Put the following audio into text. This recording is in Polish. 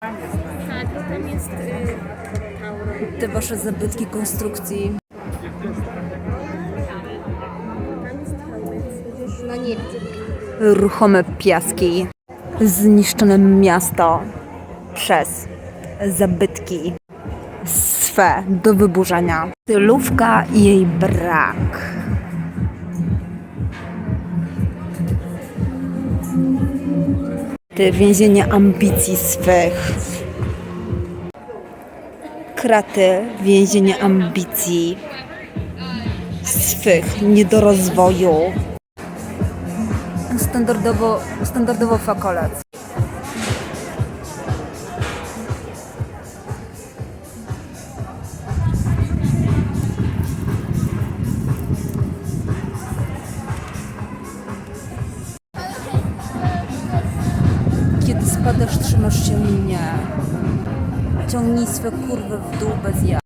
Tak, tam jest y, Tauro. Te wasze zabytki konstrukcji. Tam jest no nie widzę. Ruchome piaski. Zniszczone miasto przez zabytki swe do wyburzenia. Stylówka i jej brak. Te więzienie ambicji swych. Kraty więzienie ambicji swych niedorozwoju. Standardowo, standardowo fakolec. Spadasz, trzymasz się mnie. Ciągnij swe kurwy w dół bez ja.